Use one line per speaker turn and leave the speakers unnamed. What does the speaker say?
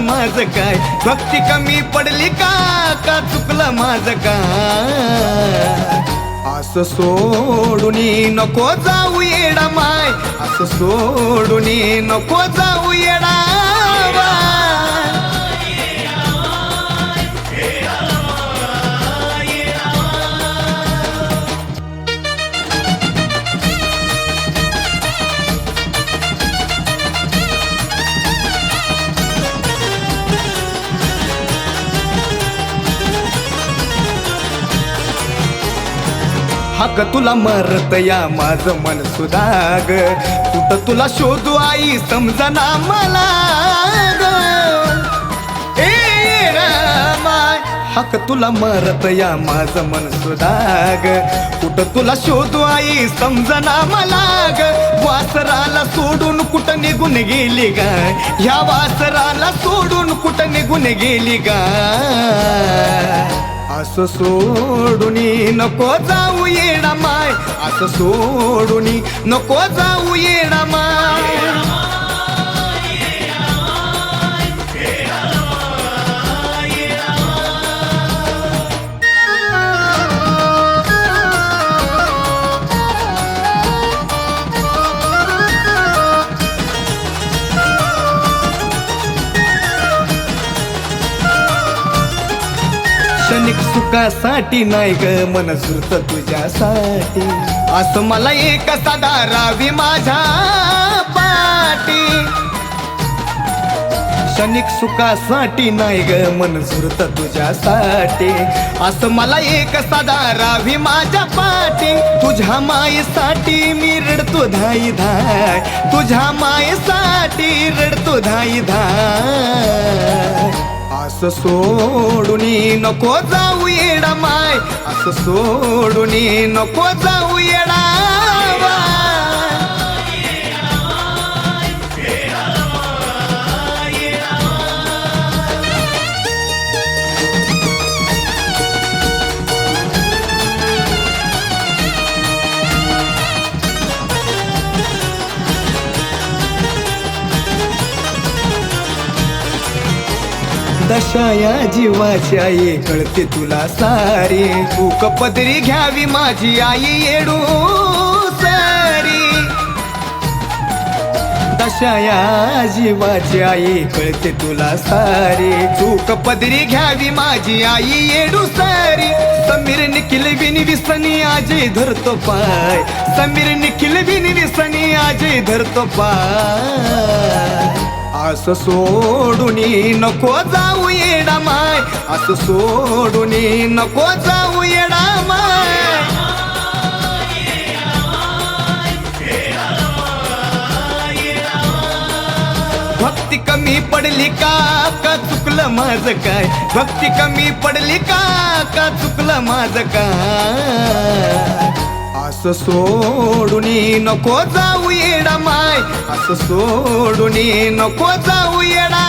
माझं काय? भक्ती कमी पडली का? का चुकलं माझं काय? असं सोडून नको जाऊ येडा माय. असं सोडून नको जाऊ येडा. हक तुला मरत या माझं मन सुधाग. कुठं तुला शोधू आई समजना मला ग. ए रामाय हक तुला मरत या माझं मन सुधाग. कुठं तुला शोधू आई समजना मला ग. वासराला सोडून कुठं निघून गेली गाय ह्या वासराला सोडून कुठं निघून गेली गाय असं सोडून नको जाऊ येडा माय. असं सोडून नको जाऊ येडा माय. क्षणिक सुखासाठी नाही ग मन सुरत तुझ्यासाठी. असं मला एक सदा रावी माझ्या पाठी. क्षणिक सुखासाठी नाही ग मन सुरत तुझ्यासाठी. असं मला एक सदा रावी माझ्या पाठी. तुझ्या मायेसाठी मी रडतो धाई धाय तुझ्या मायेसाठी रडतो धाई धाय असं सोडून नको जाऊ येडा माय. असं सोडून नको जाऊ येडा. दशा या जीवाची आई कळते तुला सारी. तू कपदरी घ्यावी माझी आई येडू सारी. दशा या जीवाची आई कळते तुला सारी. चूक पदरी घ्यावी माझी आई येडू सारी. समीर निखिल बिन विसनी आजी धरतो पाय. समीर निखिल बिन विसनी आजी धरतो पाय. असं सोडून नको जाऊ येडा माय. असं सोडून नको जाऊ येडा माय. भक्ती कमी पडली का का चुकलं माझं काय? भक्ती कमी पडली का का चुकलं माझं काय? असं सोडून नको जाऊ येडा माय. असं सोडून नको जाऊ येडा